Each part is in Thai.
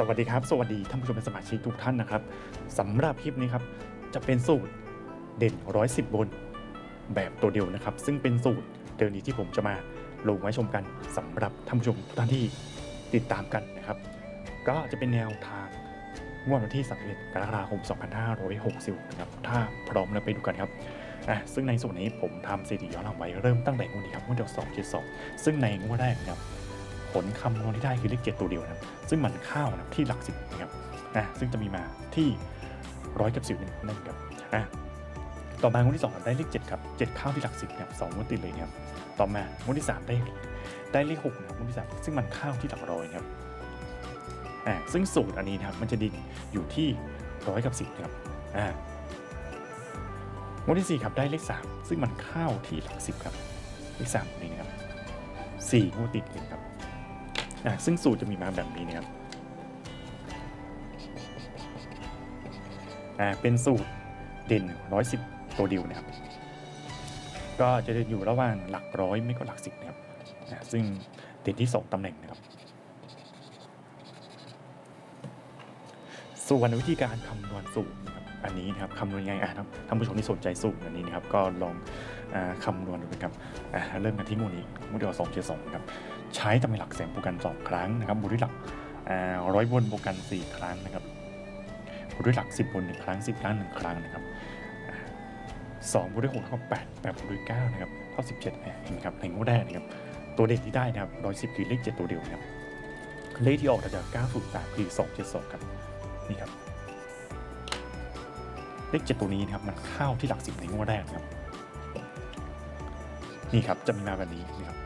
สวัสดีครับ สวัสดีท่านผู้ชมและสมาชิกทุกท่านนะครับสำหรับคลิปนี้ครับจะเป็นสูตรเด่น 110 บน แบบตัวเดียวนะครับ ซึ่งเป็นสูตรเดิมนี้ที่ผมจะมาลงไว้ชมกันสำหรับท่านผู้ชมทุกท่านที่ติดตามกันนะครับ ก็จะเป็นแนวทางงวดวันที่31กรกฎาคม 2560นะครับถ้าพร้อมแล้วไปดูกันครับอะซึ่งในส่วนนี้ผมทำสถิติย้อนหลังไว้เริ่มตั้งแต่งวดนี้ครับงวดเดียว2 7 2ซึ่งในงวดแรกนะครับ ผลคำนวณที่ได้คือเลขเจ็ดตัวเดียวนะซึ่งมันเข้านะที่หลักสิบนะครับอะซึ่งจะมีมาที่ร้อยกับสิบนั่นครับอะต่อมางวดที่สองครับได้เลขเจ็ดครับเจ็ดข้าวที่หลักสิบนะครับสองงวดติดเลยนะครับต่อมางวดที่สามได้ได้เลขหกนะครับงวดที่สามซึ่งมันข้าวที่หลักร้อยนะครับอะซึ่งสูตรอันนี้นะครับมันจะดินอยู่ที่ร้อยกับสิบนะครับอ่างวดที่สี่ครับได้เลขสามซึ่งมันข้าวที่หลักสิบครับเลขสามนี่นะครับสี่งวดติดเลยครับ อะซึ่งสูตรจะมีมาแบบนี้นะครับอ่าเป็นสูตรเด่น 110 ตัวเดียวนะครับ ก็จะอยู่ระหว่างหลักร้อยไม่ก็หลักสิบนะครับอ่าซึ่งเด่นที่ 2ตำแหน่งนะครับ ส่วนวิธีการคำนวณสูตร อันนี้นะครับคำนวณยังไงอะครับท่านผู้ชมที่สนใจสูตรอันนี้นะครับก็ลองอคำนวณดูนะครับเริ่มกันที่งวดนี้งวดเดียวสองเจ็ดสองครับใช้ตำแหน่งหลักแสนบวกกัน2ครั้งนะครับบวกด้วยหลักร้อยบนบวกกัน4ครั้งนะครับบวกด้วยหลัก10บน1ครั้ง10ครั้ง1ครั้งนะครับสองบวกด้วย6เท่ากับ8 8บวกด้วย9นะครับเท่า17เนี่เห็นไหมครับในงวดแรกนะครับตัวเด่นที่ได้นะครับ110คือเลข7ตัวเดียวนะครับเลขที่ออกจาก903คือ272ครับนี่ครับ เลขเจ็ดตัวนี้นะครับมันเข้าที่หลักสิบในงวดแรกนะครับนี่ครับจะมีมาแบบนี้นะครับ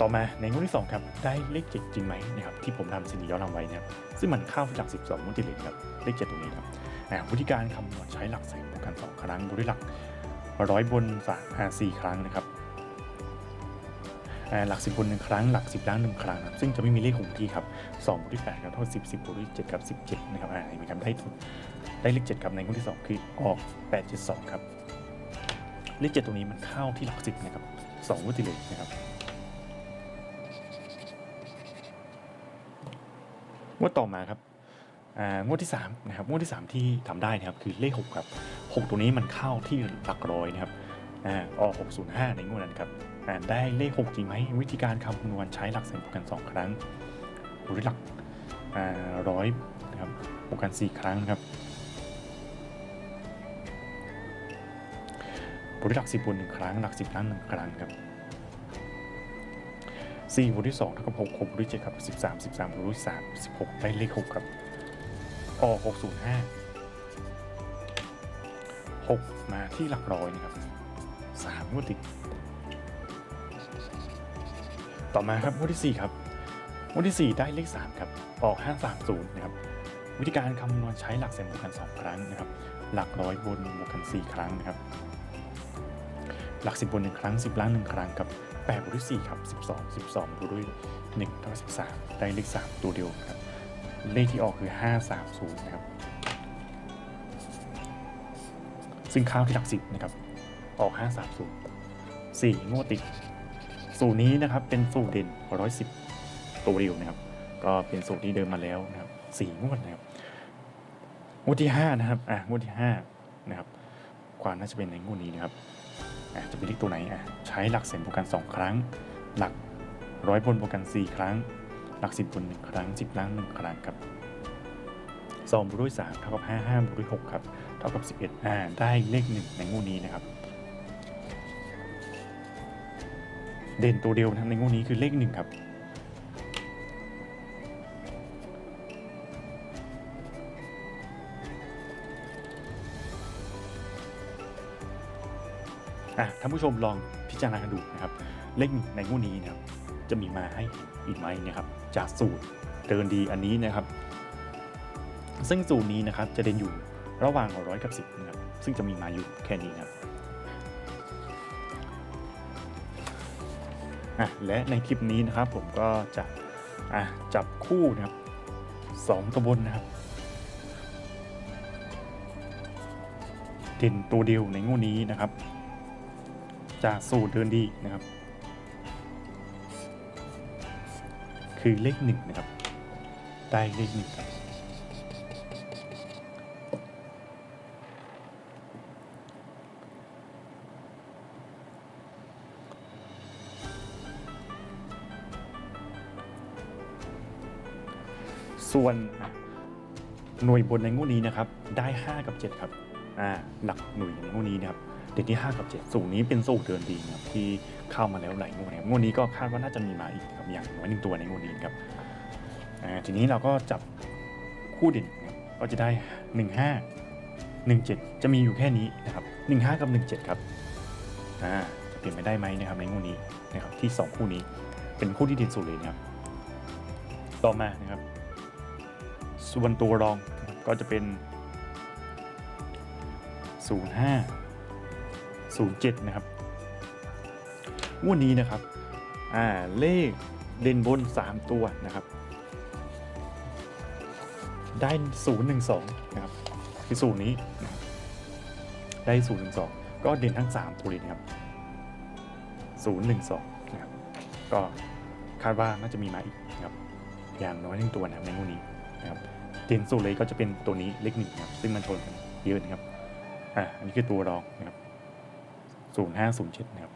ต่อมาในงวดที่2ครับได้เลขเจ็จริงไหมนะครับที่ผมทำสินย้อนหลังไว้นะครับซึ่งมันเข้าที่หลักสิบสองวดติดเลยนครับเลขเจ็ดตัวนี้ครับวิธีการคำนวณใช้หลักแสนบวกกัน2ครั้งบวกด้วยหลักร้อยบนสามอ่าสี่ครั้งนะครับ หลัก 10บน1ครั้ง หลัก 10 ล้าน1ครั้งนะครับซึ่งจะไม่มีเลขคงที่ครับ2บวกด้วย8ครับเท่ากับ10 10บวกด้วย7กับ17นะครับอ่าเห็นไหมครับได้ได้เลข7ครับในงวดที่ 2 คือออก 872 ครับเลข7ตรงนี้มันเข้าที่หลัก 10 นะครับ2งวดติดเลยนะครับงวดต่อมาครับอ่างวดที่3นะครับงวดที่ 3 ที่ทำได้นะครับคือเลข6ครับ6ตัวนี้มันเข้าที่หลักร้อยนะครับ ออก605 ในงวดนั้นครับได้เลข 6 จริงไหม วิธีการคำนวณใช้หลักแสนบวกกัน 2 ครั้งบวกด้วยหลักร้อยนะครับบวกกัน 4 ครั้งครับบวกด้วยหลัก10บวก1ครั้ง หลัก 10ล้าน1ครั้งครับ4บวกด้วย2เท่ากับ6 6บวกด้วย7ครับ13 13บวกด้วย3 16 ได้เลข 6 ครับออก605 6 มาที่หลักร้อยนะครับ 3งวดติด ต่อมาครับงวดที่4ครับงวดที่4ได้เลข3ครับออก530นะครับวิธีการคำนวณใช้หลักแสนบวกกัน2ครั้งนะครับ หลักร้อยบนบวกกัน4ครั้งนะครับ หลัก10บน1ครั้ง10ล้าน1ครั้งครับ8บวกด้วย4ครับ12 12บวกด้วย1เท่ากับ13ได้เลข3ตัวเดียวครับ เลขที่ออกคือ530นะครับซึ่งข้าที่หลัก10นะครับ ออก 530 4งวดติด สูตรนี้นะครับเป็นสูตรเด่น 110 ตัวเดียวนะครับ ก็เป็นสูตรที่เดิมมาแล้วนะครับ4งวดนะครับงวดที่ 5 นะครับอะงวดที่ 5 นะครับ ความน่าจะเป็นในงวดนี้นะครับอะจะเป็นเลขตัวไหนอะใช้หลักแสนบวกกัน 2 ครั้ง หลักร้อยบนบวกกัน 4 ครั้ง หลัก 10บน1ครั้ง 10ล้าน1ครั้งครับ2บวกด้วย3เท่ากับ 5 5บวกด้วย6ครับ เท่ากับ 11อ่าได้เลข 1 ในงวดนี้นะครับ เด่นตัวเดียวนะครับในงวดนี้คือเลข1ครับ อะท่านผู้ชมลองพิจารณากันดูนะครับ เลขหนึ่งในงวดนี้นะครับ จะมีมาให้อีกไหมนะครับ จากสูตรเดินดีอันนี้นะครับ ซึ่งสูตรนี้นะครับจะเด่นอยู่ระหว่างร้อยกับสิบนะครับซึ่งจะมีมาอยู่แค่นี้นะครับ อะและในคลิปนี้นะครับผมก็จะอะจับคู่นะครับสองตัวบนนะครับเด่นตัวเดียวในงวดนี้นะครับ จากสูตรเดินดีนะครับ คือเลขหนึ่งนะครับ ได้เลขหนึ่งครับ ส่วนหน่วยบนในงวดนี้นะครับได้ 5 กับ 7 ครับอ่าหลักหน่วยในงวดนี้นะครับเด่นที่ 5 กับ 7 สูงนี้เป็นสูตรเดินดีนะครับที่เข้ามาแล้วหลายงวดนะครับงวดนี้ก็คาดว่าน่าจะมีมาอีกครับอย่างน้อยหนึ่งตัวในงวดนี้ครับอ่าทีนี้เราก็จับคู่เด่นนะครับก็จะได้ 1 5 1 7 จะมีอยู่แค่นี้นะครับ1 5 กับ 1 7 ครับอ่าจะเปลี่ยนไปได้ไหมนะครับในงวดนี้นะครับที่ 2 คู่นี้เป็นคู่ที่ด่นสุดเลยนะครับต่อมานะครับ ส่วนตัวรองก็จะเป็น 05 07 นะครับงวดนี้นะครับอ่าเลขเด่นบน 3 ตัวนะครับ ได้ 012 นะครับคือสูตรนี้นะครับได้ 012 ก็เด่นทั้ง 3 ตัวเลยนะครับ 012 นะครับ ก็คาดว่าน่าจะมีมาอีกนะครับ อย่างน้อยหนึ่งตัวนะครับในงวดนี้นะครับ เดนสุดเลยก็จะเป็นตัวนี้เลขหนึ่งครับซึ่งมันชนกันเยอะนะครับอ่าอันนี้คือตัวรองนะครับศูนย์ห้าศูนย์เจ็ดนะครับ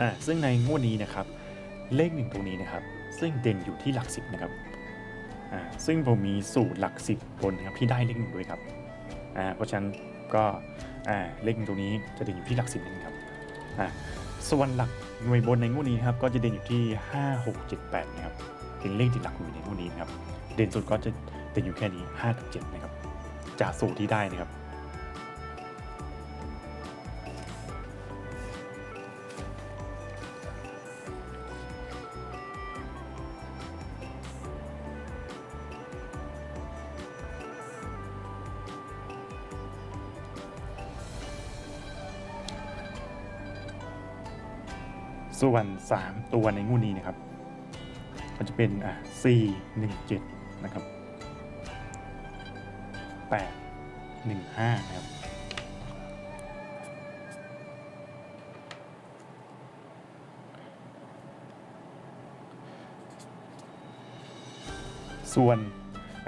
อ่าซึ่งในงวดนี้นะครับเลขหนึ่งตรงนี้นะครับ ซึ่งเด่นอยู่ที่หลักสิบนะครับ ซึ่งผมมีสูตรหลักสิบบนนะครับที่ได้เลขหนึ่งด้วยครับเพราะฉะนั้นก็เลขตรงนี้จะเด่นอยู่ที่หลักสิบนั่นครับส่วนหลักหน่วยบนในงวดนี้ครับก็จะเด่นอยู่ที่ 5 6 7 8นะครับเป็นเลขที่หลักหน่วยในงวดนี้นะครับเด่นสุดก็จะเด่นอยู่แค่นี้5กับ7นะครับจากสูตรที่ได้นะครับ ส่วน 3 ตัวในงวดนี้นะครับก็จะเป็นอะ4 1 7 นะครับ 8 1 5 นะครับส่วน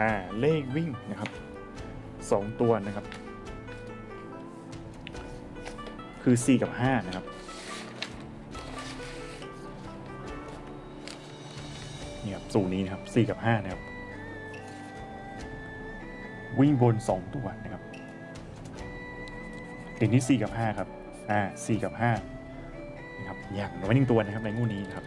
อ่าเลขวิ่งนะครับ 2 ตัวนะครับ คือ 4 กับ 5 นะครับ นี่ครับสูตรนี้นะครับ4กับ5นะครับ วิ่งบน 2 ตัวนะครับเด่นที่4กับ5ครับอ่า4กับ5นะครับอย่างน้อยหนึ่งตัวนะครับในงูนี้นะครับ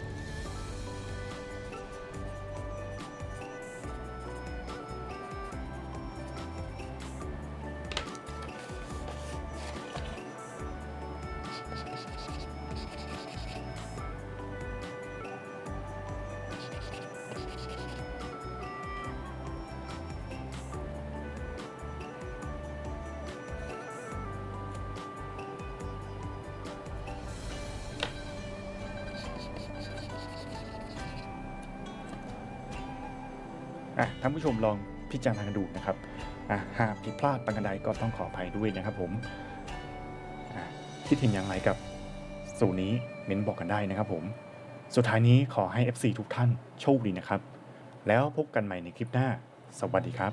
อะท่านผู้ชมลองพิจารณาดูนะครับอะหากผิดพลาดประการใดก็ต้องขออภัยด้วยนะครับผมอะคิดเห็นอย่างไรกับสูตรนี้เม้นบอกกันได้นะครับผม สุดท้ายนี้ขอให้ FC ทุกท่านโชคดีนะครับ แล้วพบกันใหม่ในคลิปหน้า สวัสดีครับ